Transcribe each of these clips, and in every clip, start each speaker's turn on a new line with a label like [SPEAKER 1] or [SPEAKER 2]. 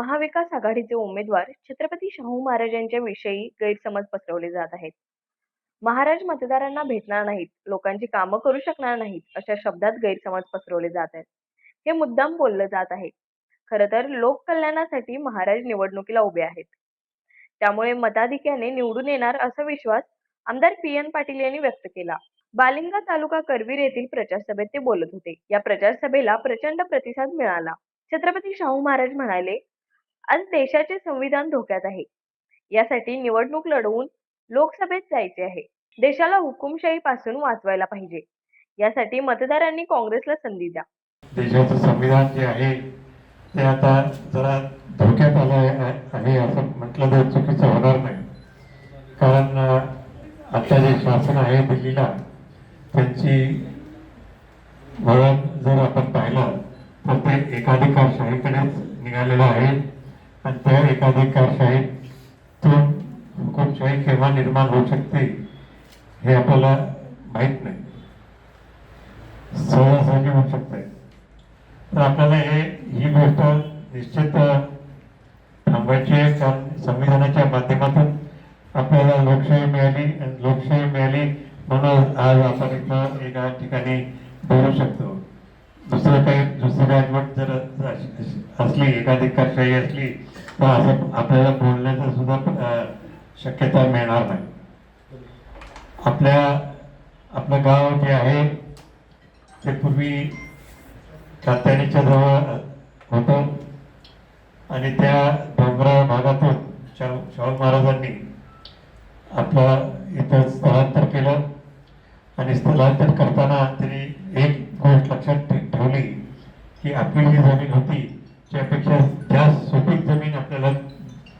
[SPEAKER 1] महाविकास आघाडीचे उमेदवार छत्रपती शाहू महाराजांच्या विषयी गैरसमज पसरवले जात आहेत. महाराज मतदारांना भेटणार नाहीत लोकांची कामं करू शकणार नाहीत अशा शब्दात गैरसमज पसरवले जात आहेत. हे मुद्दाम बोललं जात आहे. खर तर लोककल्याणासाठी महाराज निवडणुकीला उभे आहेत. त्यामुळे मताधिक्याने निवडून येणार असा विश्वास आमदार पी एन पाटील यांनी व्यक्त केला. बालिंगा तालुका करवीर येथील प्रचार सभेत ते बोलत होते. या प्रचारसभेला प्रचंड प्रतिसाद मिळाला. छत्रपती शाहू महाराज म्हणाले आज देशाचे संविधान धोक्यात आहे. यासाठी निवडणूक लढवून लोकसभेत जायचे आहे. देशाला हुकुमशाही पासून वाचवायला पाहिजे. यासाठी मतदारांनी काँग्रेसला संधी द्या.
[SPEAKER 2] देशाचं संविधान जे आहे ते आता जरा धोक्यात आलं आहे असं म्हटलं तर चुकीचं होणार नाही. कारण आता जे शासन आहे दिल्लीला त्यांची वळण जर आपण पाहिलं तर ते एकाधिकारशाहीकडेच निघालेलं आहे. आणि त्या एकाधिकारशाहीतून हुकुमशाही केव्हा निर्माण होऊ शकते हे आपल्याला माहीत नाही. सहजासहजी होऊ शकते. तर आपल्याला हे ही गोष्ट निश्चित थांबायची आहे. कारण संविधानाच्या माध्यमातून आपल्याला लोकशाही मिळाली आणि लोकशाही मिळाली म्हणून आज आपण इथं एका ठिकाणी बोलू शकतो. दुसरं काही दुसरी आठवण जर असली एखादी एकाधिकारशाही असली तर असं आपल्याला बोलण्याचा सुद्धा शक्यता मिळणार नाही. आपल्या आपलं गाव जे आहे ते पूर्वी कात्याणीच्या जवळ होतं. आणि त्या डोंगराळ भागातून शाहू शाहू महाराजांनी आपलं इथं स्थलांतर केलं. आणि स्थलांतर करताना त्यांनी एक गोष्ट लक्षात ठेव ही की आपली जी जमीन होती. त्यापेक्षा जास्त सुपीक जमीन आपल्याला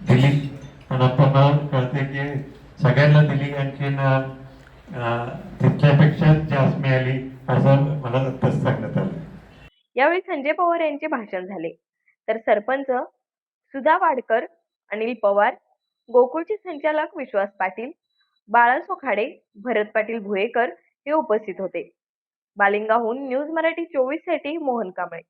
[SPEAKER 2] दिली. आणि आपल्याला कळते की सगळ्यांना दिली आणखीन अं, तिथल्यापेक्षा जास्त मिळाली असं मला आत्ताच सांगण्यात आलं.
[SPEAKER 1] यावेळी संजय पवार यांचे भाषण झाले. तर सरपंच सुधा वाडकर अनिल पवार गोकुळचे संचालक विश्वास पाटील बाळा सोखाडे भरत पाटील भुयेकर हे उपस्थित होते. बालिंगाहून न्यूज मराठी चोवीससाठी मोहन कांबळे.